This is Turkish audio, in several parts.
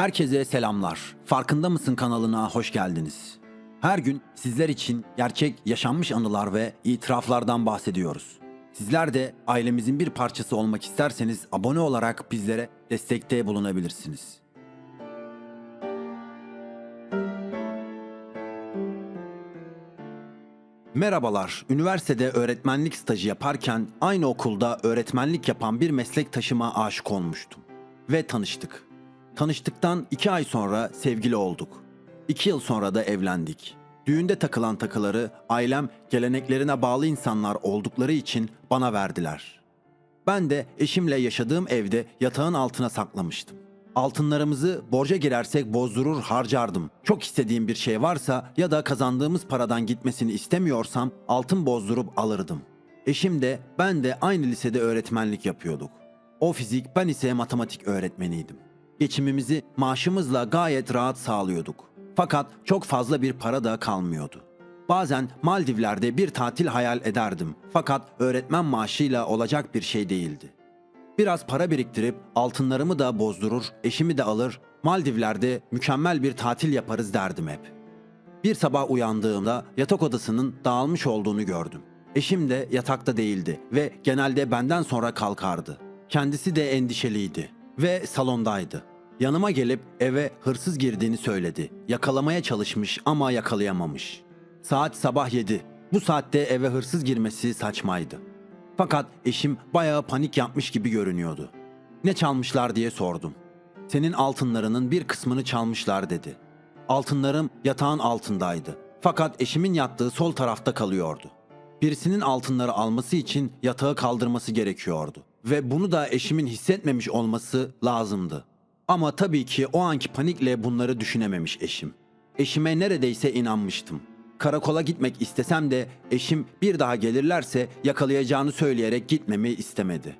Herkese selamlar. Farkında mısın kanalına hoş geldiniz. Her gün sizler için gerçek yaşanmış anılar ve itiraflardan bahsediyoruz. Sizler de ailemizin bir parçası olmak isterseniz abone olarak bizlere destekte bulunabilirsiniz. Merhabalar. Üniversitede öğretmenlik stajı yaparken aynı okulda öğretmenlik yapan bir meslektaşıma aşık olmuştum. Ve tanıştık. Tanıştıktan iki ay sonra sevgili olduk. İki yıl sonra da evlendik. Düğünde takılan takıları ailem geleneklerine bağlı insanlar oldukları için bana verdiler. Ben de eşimle yaşadığım evde yatağın altına saklamıştım. Altınlarımızı borca girersek bozdurur harcardım. Çok istediğim bir şey varsa ya da kazandığımız paradan gitmesini istemiyorsam altın bozdurup alırdım. Eşim de ben de aynı lisede öğretmenlik yapıyorduk. O fizik ben ise matematik öğretmeniydim. Geçimimizi maaşımızla gayet rahat sağlıyorduk. Fakat çok fazla bir para da kalmıyordu. Bazen Maldivler'de bir tatil hayal ederdim. Fakat öğretmen maaşıyla olacak bir şey değildi. Biraz para biriktirip altınlarımı da bozdurur, eşimi de alır, Maldivler'de mükemmel bir tatil yaparız derdim hep. Bir sabah uyandığımda yatak odasının dağılmış olduğunu gördüm. Eşim de yatakta değildi ve genelde benden sonra kalkardı. Kendisi de endişeliydi ve salondaydı. Yanıma gelip eve hırsız girdiğini söyledi. Yakalamaya çalışmış ama yakalayamamış. Saat sabah 7. Bu saatte eve hırsız girmesi saçmaydı. Fakat eşim bayağı panik yapmış gibi görünüyordu. Ne çalmışlar diye sordum. Senin altınlarının bir kısmını çalmışlar dedi. Altınlarım yatağın altındaydı. Fakat eşimin yattığı sol tarafta kalıyordu. Birisinin altınları alması için yatağı kaldırması gerekiyordu. Ve bunu da eşimin hissetmemiş olması lazımdı. Ama tabii ki o anki panikle bunları düşünememiş eşim. Eşime neredeyse inanmıştım. Karakola gitmek istesem de eşim bir daha gelirlerse yakalayacağını söyleyerek gitmemi istemedi.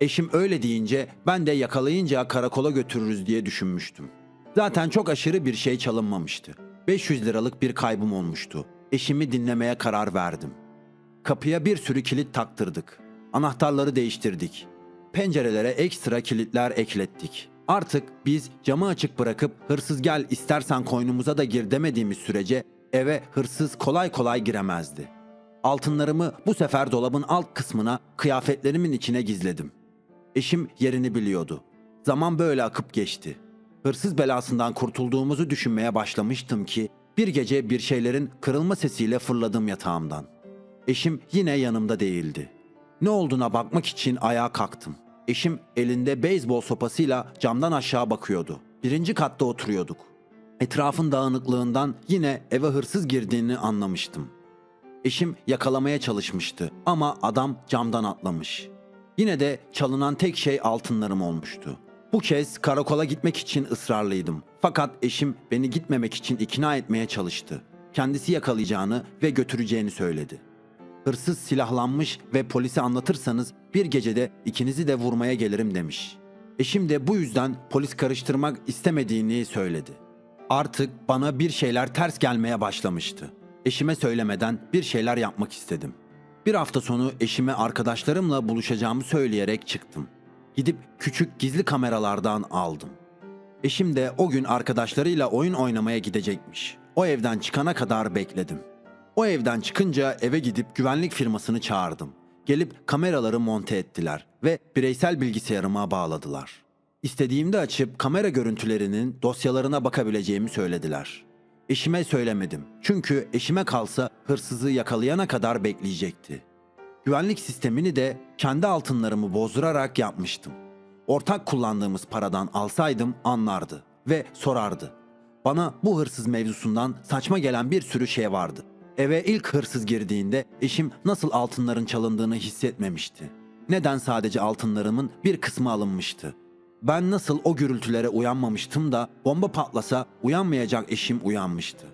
Eşim öyle deyince ben de yakalayınca karakola götürürüz diye düşünmüştüm. Zaten çok aşırı bir şey çalınmamıştı. 500 liralık bir kaybım olmuştu. Eşimi dinlemeye karar verdim. Kapıya bir sürü kilit taktırdık. Anahtarları değiştirdik. Pencerelere ekstra kilitler eklettik. Artık biz camı açık bırakıp hırsız gel istersen koynumuza da gir demediğimiz sürece eve hırsız kolay kolay giremezdi. Altınlarımı bu sefer dolabın alt kısmına kıyafetlerimin içine gizledim. Eşim yerini biliyordu. Zaman böyle akıp geçti. Hırsız belasından kurtulduğumuzu düşünmeye başlamıştım ki bir gece bir şeylerin kırılma sesiyle fırladım yatağımdan. Eşim yine yanımda değildi. Ne olduğuna bakmak için ayağa kalktım. Eşim elinde beyzbol sopasıyla camdan aşağı bakıyordu. Birinci katta oturuyorduk. Etrafın dağınıklığından yine eve hırsız girdiğini anlamıştım. Eşim yakalamaya çalışmıştı ama adam camdan atlamış. Yine de çalınan tek şey altınlarım olmuştu. Bu kez karakola gitmek için ısrarlıydım. Fakat eşim beni gitmemek için ikna etmeye çalıştı. Kendisi yakalayacağını ve götüreceğini söyledi. Hırsız silahlanmış ve polise anlatırsanız bir gecede ikinizi de vurmaya gelirim demiş. Eşim de bu yüzden polis karıştırmak istemediğini söyledi. Artık bana bir şeyler ters gelmeye başlamıştı. Eşime söylemeden bir şeyler yapmak istedim. Bir hafta sonu eşime arkadaşlarımla buluşacağımı söyleyerek çıktım. Gidip küçük gizli kameralardan aldım. Eşim de o gün arkadaşlarıyla oyun oynamaya gidecekmiş. O evden çıkana kadar bekledim. O evden çıkınca eve gidip güvenlik firmasını çağırdım. Gelip kameraları monte ettiler ve bireysel bilgisayarıma bağladılar. İstediğimde açıp kamera görüntülerinin dosyalarına bakabileceğimi söylediler. Eşime söylemedim. Çünkü eşime kalsa hırsızı yakalayana kadar bekleyecekti. Güvenlik sistemini de kendi altınlarımı bozdurarak yapmıştım. Ortak kullandığımız paradan alsaydım anlardı ve sorardı. Bana bu hırsız mevzusundan saçma gelen bir sürü şey vardı. Eve ilk hırsız girdiğinde eşim nasıl altınların çalındığını hissetmemişti. Neden sadece altınlarımın bir kısmı alınmıştı? Ben nasıl o gürültülere uyanmamıştım da bomba patlasa uyanmayacak eşim uyanmıştı.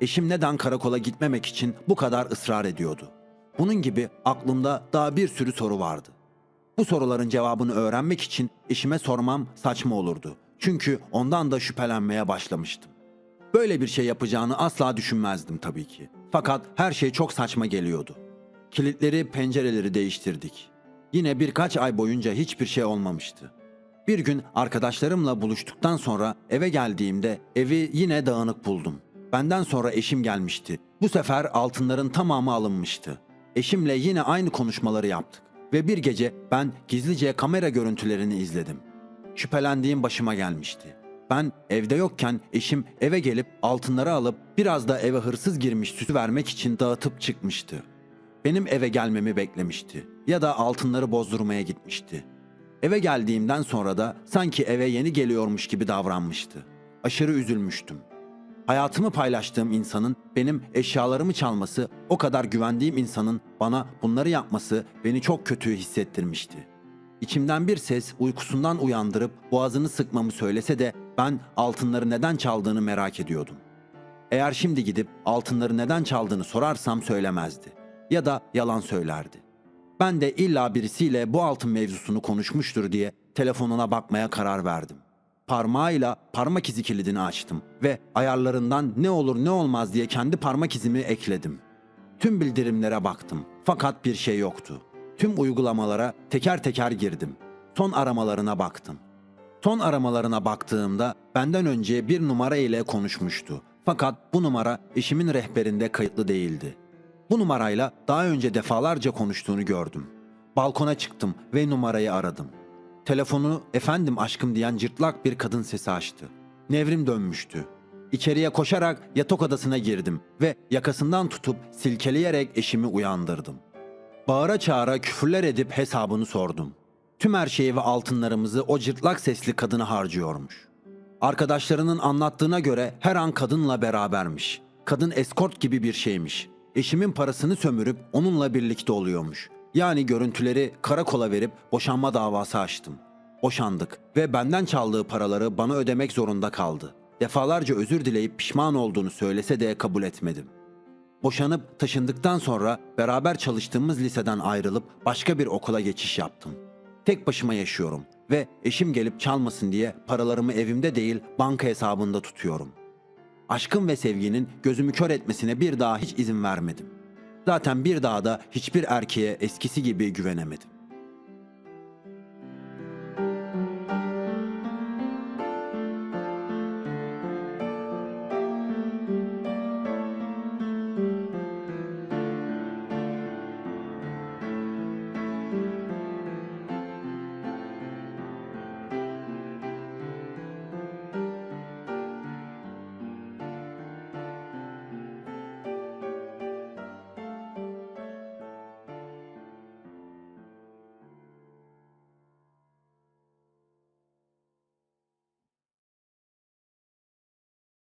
Eşim neden karakola gitmemek için bu kadar ısrar ediyordu? Bunun gibi aklımda daha bir sürü soru vardı. Bu soruların cevabını öğrenmek için eşime sormam saçma olurdu. Çünkü ondan da şüphelenmeye başlamıştım. Böyle bir şey yapacağını asla düşünmezdim tabii ki. Fakat her şey çok saçma geliyordu. Kilitleri, pencereleri değiştirdik. Yine birkaç ay boyunca hiçbir şey olmamıştı. Bir gün arkadaşlarımla buluştuktan sonra eve geldiğimde evi yine dağınık buldum. Benden sonra eşim gelmişti. Bu sefer altınların tamamı alınmıştı. Eşimle yine aynı konuşmaları yaptık. Ve bir gece ben gizlice kamera görüntülerini izledim. Şüphelendiğim başıma gelmişti. Ben evde yokken eşim eve gelip altınları alıp biraz da eve hırsız girmiş süsü vermek için dağıtıp çıkmıştı. Benim eve gelmemi beklemişti ya da altınları bozdurmaya gitmişti. Eve geldiğimden sonra da sanki eve yeni geliyormuş gibi davranmıştı. Aşırı üzülmüştüm. Hayatımı paylaştığım insanın benim eşyalarımı çalması, o kadar güvendiğim insanın bana bunları yapması beni çok kötü hissettirmişti. İçimden bir ses uykusundan uyandırıp boğazını sıkmamı söylese de ben altınları neden çaldığını merak ediyordum. Eğer şimdi gidip altınları neden çaldığını sorarsam söylemezdi. Ya da yalan söylerdi. Ben de illa birisiyle bu altın mevzusunu konuşmuştur diye telefonuna bakmaya karar verdim. Parmağıyla parmak izi kilidini açtım ve ayarlarından ne olur ne olmaz diye kendi parmak izimi ekledim. Tüm bildirimlere baktım fakat bir şey yoktu. Tüm uygulamalara teker teker girdim. Son aramalarına baktım. Son aramalarına baktığımda benden önce bir numara ile konuşmuştu. Fakat bu numara eşimin rehberinde kayıtlı değildi. Bu numarayla daha önce defalarca konuştuğunu gördüm. Balkona çıktım ve numarayı aradım. Telefonu efendim aşkım diyen cırtlak bir kadın sesi açtı. Nevrim dönmüştü. İçeriye koşarak yatak odasına girdim ve yakasından tutup silkeleyerek eşimi uyandırdım. Bağıra çağıra küfürler edip hesabını sordum. Tüm her şeyi ve altınlarımızı o cırtlak sesli kadına harcıyormuş. Arkadaşlarının anlattığına göre her an kadınla berabermiş. Kadın eskort gibi bir şeymiş. Eşimin parasını sömürüp onunla birlikte oluyormuş. Yani görüntüleri karakola verip boşanma davası açtım. Boşandık ve benden çaldığı paraları bana ödemek zorunda kaldı. Defalarca özür dileyip pişman olduğunu söylese de kabul etmedim. Boşanıp taşındıktan sonra beraber çalıştığımız liseden ayrılıp başka bir okula geçiş yaptım. Tek başıma yaşıyorum ve eşim gelip çalmasın diye paralarımı evimde değil banka hesabında tutuyorum. Aşkım ve sevginin gözümü kör etmesine bir daha hiç izin vermedim. Zaten bir daha da hiçbir erkeğe eskisi gibi güvenemedim.